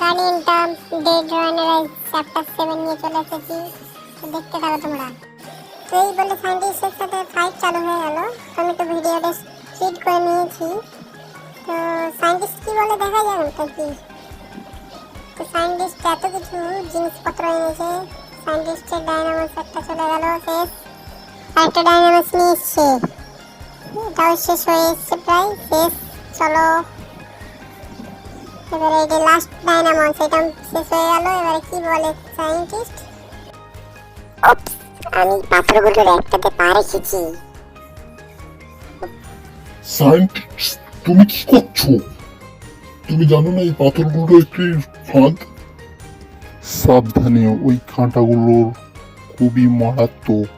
Guardian term dead রানারাইজ chapter seven নিয়ে চলে এসেছি। তো দেখতে থাকো তোমরা। তো এই বলে সায়েন্টিস্টের সাথে ফাইট চালু হয়ে গেল। আমি তো ভিডিওটা স্পিড করে নিয়েছি। তো সায়েন্টিস্ট কি বলে দেখা যাবে তো কি। তো সায়েন্টিস্ট এত কিছু জিনিসপত্র এনেছে। সায়েন্টিস্টের ডায়নামাস একটা চলে গেল, শেষ। আরেকটা ডায়নামাস নিয়ে এসছে। এটাও শেষ হয়ে এসছে প্রায়, শেষ। চলো। এবারে এই যে লাস্ট এটা শেষ হয়ে গেল। এবারে কি বলে সায়েন্টিস্ট আমি পাথরগুলোর একটাতে পা রেখেছি। সায়েন্টিস্ট তুমি কি করছ? তুমি জানো না এই পাথরগুলো একটি ফাঁদ সাবধানে ওই কাঁটাগুলোর খুবই মারাত্মক।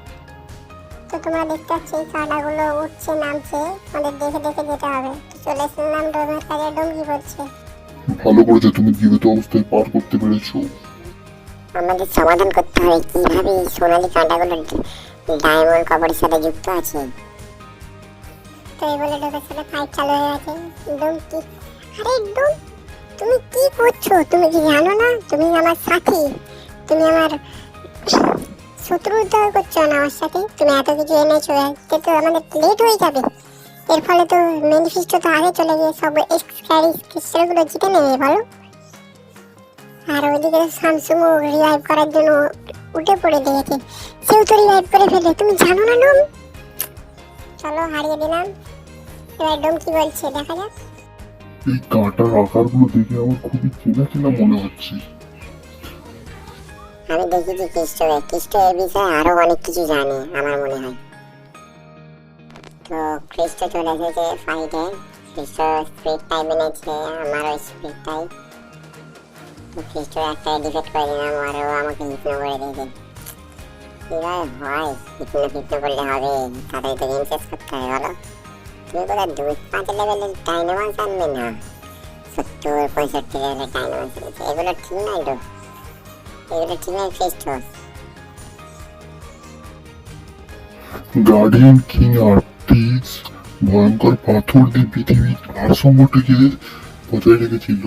তো তোমরা দেখতে পাচ্ছ এই কাঁটাগুলো উঠছে নামছে। আমাদের দেখে দেখে যেতে হবে। তো চলে এসেছিলাম ডোমের কাজে কি করছে ভালো করেছে তুমি জীবিত অবস্থায় পার করতে পেরেছ। আমাদের সমাধান করতে হবে। কীভাবে এই সোনালী কাঁটাগুলো ডায়মন্ড কবরের সাথে যুক্ত আছে? তো এই বলে ডোমের সাথে ফাইট চালু হয়ে গেছে। ডোম কি আরে ডোম তুমি কি করছ? তুমি কি জানো না? তুমি আমার সাথী। তুমি আমার শত্রু উদ্ধার করছ না আমার সাথে? তুমি এত কিছু এনেছো এতে তো আমাদের লেট হয়ে যাবে। এর ফলে তো ম্যানিফেস্টো তো আগে চলে গিয়ে সব এক্সক্যারি ক্রিস্টালগুলো জিতে নেবে বলো? আর ওইদিকে স্যামসুংও রিভাইভ করার জন্য উঠে পড়ে লেগেছে সেও তো রিভাইভ করে ফেলে তুমি জানো না ডোম? চলো হারিয়ে দিলাম। এবার ডোম কি বলছে দেখা যাক। এই কাঁটার আকারগুলো দেখে আমার খুবই চেনা চেনা মনে হচ্ছে। আমি দেখেছি খ্রিস্ট খ্রিস্ট এ বিষয়ে আরও অনেক কিছু জানে আমার মনে হয়। তো খ্রিস্ট চলে এসেছে ফাইটে খ্রিস্ট স্পিড টাইপ এনেছে আমারও স্পিড টাইপ তো খ্রিস্ট একটা ডিফেক্ট করে দিলাম, আর ও আমাকে হিপনো করে দিয়েছে। কীভাবে হয়? হিপনো হিপনো করলে হবে, তাদের তো গেম শেষ করতে হবে, বলো। তুমি কোথায় দুই পাঁচ লেভেলের ডাইনামাস আনবে না? সত্তর পঁয়ষট্টি লেভেলের ডাইনামাস এনেছে এগুলো ঠিক নয় তো? এগুলো ঠিক নয় খ্রিস্ট গার্ডিয়ান কিং আর্টিস ভয়ঙ্কর পাথর দিয়ে পৃথিবীর ভারসাম্যটাকে বজায় রেখেছিল।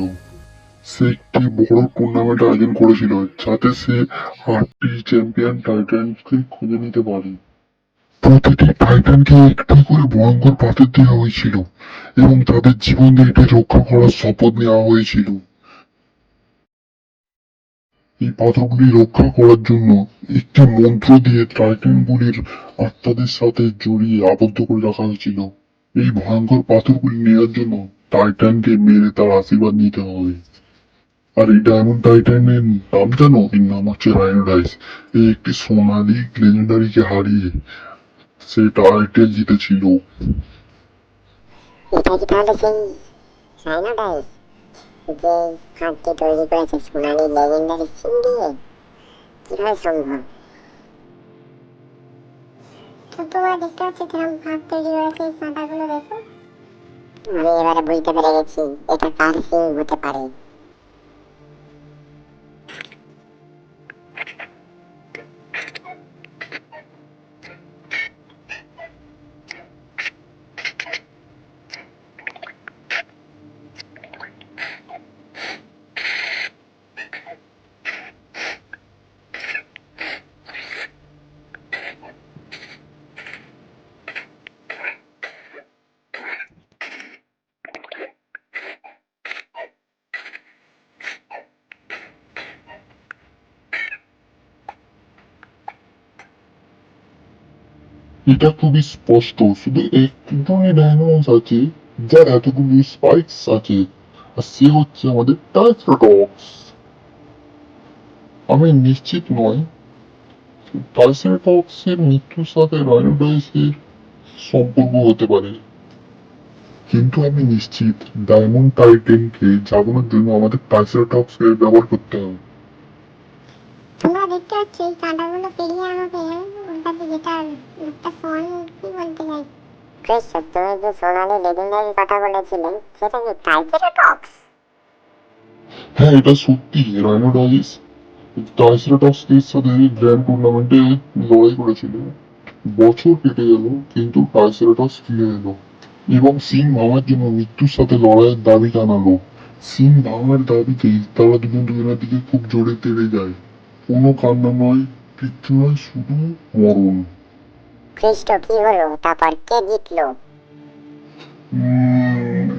সে একটি বড় টুর্নামেন্ট আয়োজন করেছিল, যাতে সে আটটি চ্যাম্পিয়ন টাইটানকে খুঁজে নিতে পারে। প্রতিটি টাইটানকে একটি করে ভয়ঙ্কর পাথর দেওয়া হয়েছিল এবং তাদের জীবন দিয়ে এটি রক্ষা করার শপথ নেওয়া হয়েছিল। এই পাথরগুলি রক্ষা করার জন্য একটি মন্ত্র দিয়ে টাইটানগুলির আত্মাদের সাথে জড়িয়ে আবদ্ধ করে রাখা হয়েছিল। এই ভয়ঙ্কর পাথরগুলি নেওয়ার জন্য টাইটানকে মেরে তার আশীর্বাদ নিতে হবে। আর এই ডায়মন্ড টাইটানের নাম জানো? এর নাম হচ্ছে রাইনোডাইস। এই একটি সোনালী লেজেন্ডারিকে হারিয়ে সে টাইটেল জিতেছিল। এটা কি তাহলে সেই সাইনোডাইস যে হাতটি তৈরি করেছে সোনালি লেজেন্ডারি সিং দিয়ে কীভাবে সম্ভব আমি এবারে বুঝতে পেরে গেছি, এটা কার হতে পারে। এটা খুবই স্পষ্ট, শুধু একজনই ডায়নোস আছে, যার এতগুলি স্পাইকস আছে, আর সে হচ্ছে আমাদের টাইসেরাটপস আমি নিশ্চিত টাইসেরাটপস মৃত্যুর সাথে রাইনোডাইসের সম্পর্ক হতে পারে। কিন্তু আমি নিশ্চিত ডায়মন্ড টাইটেনকে জাগানোর জন্য আমাদের টাইসেরাটপস এর ব্যবহার করতে হবে। দেখতে কাঁটাগুলো পেরিয়ে আমাকে ওটাতে যেটা একটা ফোন কি বলতে চাই? ক্রিস তুমি যে সোনালি লেজেন্ডারি কথা বলেছিলে সেটা কি ট্রাইসেরাটপস হ্যাঁ এটা সত্যি এর সাথে গ্র্যান্ড টুর্নামেন্টে লড়াই করেছিল। বছর কেটে গেল কিন্তু ট্রাইসেরাটপস ফিরে এলো। এবং সিং মামার জন্য মৃত্যুর সাথে লড়াইয়ের দাবি জানালো। সিম ভাঙার দাবিতেই তারা দুজন দুজনের দিকে খুব জোরে তেড়ে যায়। কোনো কান্না নয় নয় শুধু মরণ খ্রিস্ট কি হলো তারপর কে জিতলো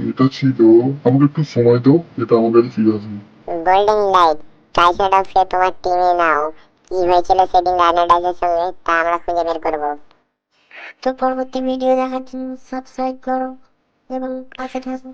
এটা ছিল আমাকে একটু সময় দাও এটা আমার কাছে ফিরে আসবে গোল্ডেন লাইট ট্রাইসেডপসকে তোমার টিমে নাও কি হয়েছিল সেদিন রানাডাজের সঙ্গে তা আমরা খুঁজে বের করব তো পরবর্তী ভিডিও দেখার জন্য সাবস্ক্রাইব করো এবং পাশে থাকো